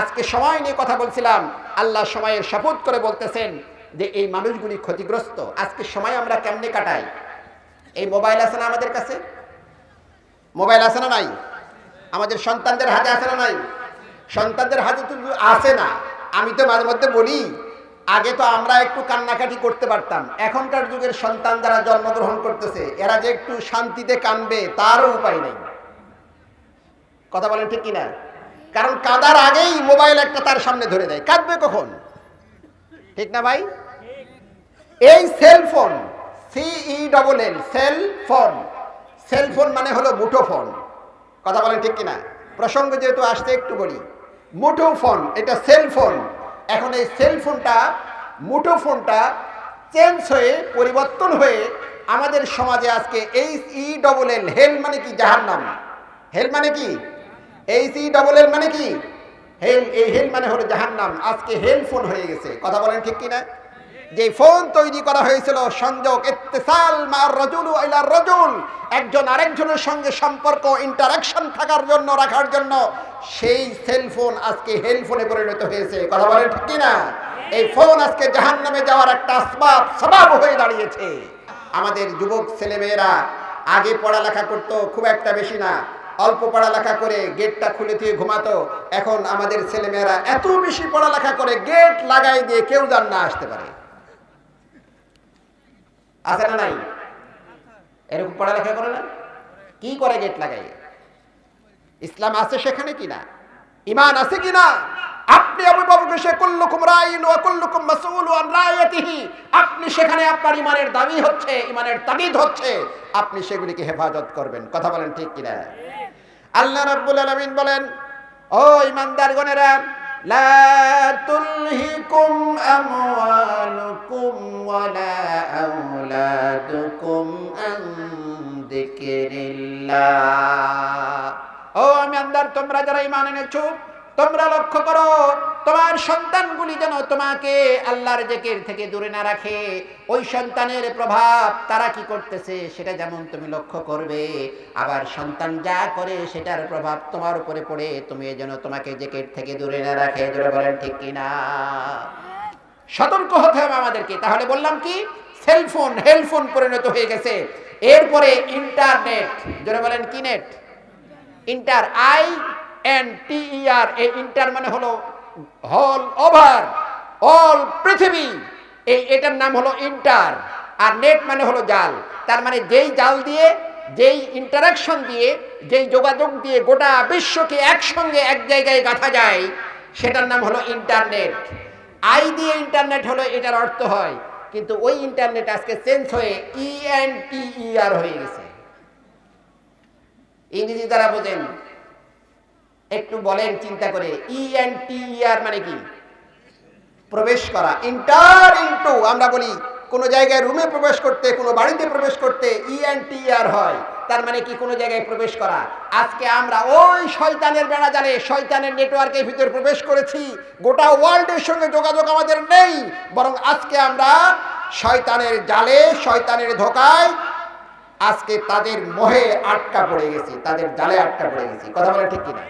আজকে সময় নিয়ে কথা বলছিলাম। আল্লাহ সময়ের শপথ করে বলতেছেন যে এই মানুষগুলি ক্ষতিগ্রস্ত। আজকে সময় আমরা কেমনে কাটাই? এই মোবাইল আছে না আমাদের কাছে? মোবাইল আছে না নাই? আমাদের সন্তানদের হাতে আছে না নাই? সন্তানদের হাতে তো আছে না। আমি তো মাঝে মধ্যে বলি, আগে তো আমরা একটু কান্নাকাটি করতে পারতাম। এখনকার যুগের সন্তান যারা জন্মগ্রহণ করতেছে, এরা যে একটু শান্তিতে কানবে, তারও উপায় নেই। কথা বলেন ঠিক কিনা? কারণ কাদার আগেই মোবাইল একটা তার সামনে ধরে দেয়। কাঁদবে কখন? ঠিক না ভাই? এই cell phone C E double L cell phone cell phone মানে হলো মুঠো ফোন কথা বলেন ঠিক কিনা? প্রসঙ্গ যেহেতু আসতে একটু বলি। মুঠো ফোন এটা সেল ফোন এখন এই সেল ফোনটা মুঠো ফোনটা চেঞ্জ হয়ে, পরিবর্তন হয়ে আমাদের সমাজে আজকে এইচ ই ডবল এল হেল মানে কি? জাহান্নাম। হেল মানে কি? এইচ ই ডবল এল মানে কি? হেল এই হেল মানে হলো জাহান্নাম। আজকে হেল ফোন হয়ে গেছে। কথা বলেন ঠিক কিনা? যে ফোন তৈরি করা হয়েছিল সংযোগ একজন আরেকজনের সঙ্গে সম্পর্ক ইন্টারাকশন থাকার জন্য, রাখার জন্য সেই সেল ফোন আজকে হেল ফোনে পরিণত হয়েছে। কথা বলেন ঠিক কিনা? এই ফোন আজকে জাহান্নামে যাওয়ার একটা আসবাব, স্বভাব হয়ে দাঁড়িয়েছে। আমাদের যুবক ছেলেমেয়েরা আগে পড়ালেখা করতো খুব একটা বেশি না। অল্প পড়ালেখা করে গেটটা খুলে দিয়ে ঘুমাতো। এখন আমাদের ছেলেমেয়েরা এত বেশি পড়ালেখা করে, গেট লাগাই দিয়ে কেউ যান না আসতে পারে। আছে না নাই? এরকম পড়ালেখা করে না? কি করে গেট লাগাই ইসলাম আছে সেখানে কিনা ইমান আছে কিনা আপনি অভিভাবক সে কুল্লুকুম রাইন ওয়া কুল্লুকুম মাসউল আন রায়াতিহি আপনি সেখানে আপনার ইমানের দাবি হচ্ছে, ইমানের তাবিদ হচ্ছে, আপনি সেগুলিকে হেফাজত করবেন। কথা বলেন ঠিক কিনা? আল্লাহ রাব্বুল আলামিন বলেন, ও ইমানদার ইমানদারগণেরা লা তুলহিকুম আমওয়ালুকুম ওয়ালা আওলাদুকুম আন যিকরিল্লাহ। ও ইমানদার, তোমরা যারা ঈমান এনেছো তোমরা লক্ষ্য করো, তোমার সন্তানগুলি যেন তোমাকে আল্লাহর জেকের থেকে দূরে না রাখে। ওই সন্তানের প্রভাব তারা কি করতেছে সেটা যেমন তুমি লক্ষ্য করবে, আবার সন্তান যা করে সেটার প্রভাব তোমার উপরে পড়ে, তুমি যেন তোমাকে জেকের থেকে দূরে না রাখে। জোরে বলেন ঠিক কিনা? সতর্ক হতে হবে আমাদেরকে। তাহলে বললাম কি? সেলফোন হেলফোন পরিণত হয়ে গেছে। এরপরে ইন্টারনেট, জোরে বলেন কি net? Inter, I N T R এই ইন্টার মানে হলো হল ওভার অল পৃথিবী। এই এটার নাম হলো ইন্টার আর নেট মানে হলো জাল। তার মানে যেই জাল দিয়ে, যেই ইন্টারাকশন দিয়ে, যেই যোগাযোগ দিয়ে গোটা বিশ্বকে একসঙ্গে এক জায়গায় গাঁথা যায়, সেটার নাম হলো ইন্টারনেট আই দিয়ে ইন্টারনেট হলো, এটার অর্থ হয়, কিন্তু ওই ইন্টারনেট আজকে চেঞ্জ হয়ে ই এন টি আর হয়ে গেছে। ইংরেজি দ্বারা বোঝেন একটু বলেন, চিন্তা করে। ই এন টি আর মানে কি? প্রবেশ করা। ইন্টার ইন্টু আমরা বলি, কোনো জায়গায় রুমে প্রবেশ করতে, কোনো বাড়িতে প্রবেশ করতে ই এন টি আর হয়। তার মানে কি কোনো জায়গায় প্রবেশ করা? আজকে আমরা ওই শয়তানের বেড়া জানে শয়তানের নেটওয়ার্কের ভিতরে প্রবেশ করেছি। গোটা ওয়ার্ল্ডের সঙ্গে যোগাযোগ আমাদের নেই। বরং আজকে আমরা শয়তানের জালে, শয়তানের ধোকায় আজকে তাদের মোহে আটকা পড়ে গেছি, তাদের জালে আটকা পড়ে গেছি। কথা বলে ঠিক কিনা?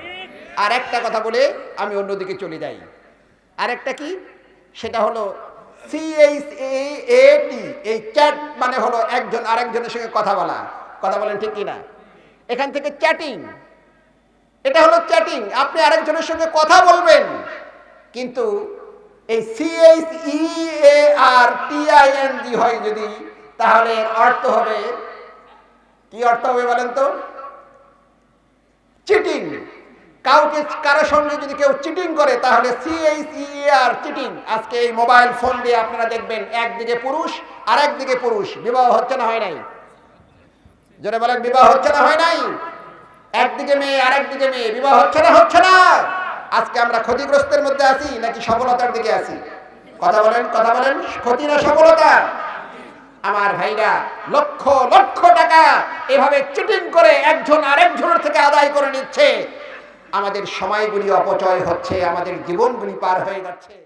আর একটা কথা বলে আমি অন্যদিকে চলে যাই। আরেকটা কি? সেটা হলো সিএইচএটি এই চ্যাট মানে হলো একজন আরেকজনের সঙ্গে কথা বলা। কথা বলেন ঠিক কিনা? এখান থেকে চ্যাটিং। এটা হলো চ্যাটিং। আপনি আরেকজনের সঙ্গে কথা বলবেন, কিন্তু এই C H E A R T I N হয় যদি, তাহলে অর্থ হবে, কি অর্থ হবে বলেন তো? চিটিং। কাউকে, কারও সঙ্গে যদি কেউ চিটিং করে, তাহলে সিএইচইআর চিটিং আজকে এই মোবাইল ফোন দিয়ে আপনারা দেখবেন, একদিকে পুরুষ আর একদিকে পুরুষ। বিবাহ হচ্ছে না হয় নাই? জোরে বলেন, বিবাহ হচ্ছে না হয় নাই? একদিকে মেয়ে আর একদিকে মেয়ে, বিবাহ হচ্ছে না হচ্ছে না? আজকে আমরা ক্ষতিগ্রস্তের মধ্যে আছি, নাকি সফলতার দিকে আছি? কথা বলেন কথা বলেন, ক্ষতি না সফলতা? আমার ভাইরা, লক্ষ লক্ষ টাকা এভাবে চিটিং করে একজন আরেকজনের থেকে আদায় করে নিচ্ছে। আমাদের সময়গুলি অপচয় হচ্ছে আমাদের জীবনগুলি পার হয়ে যাচ্ছে।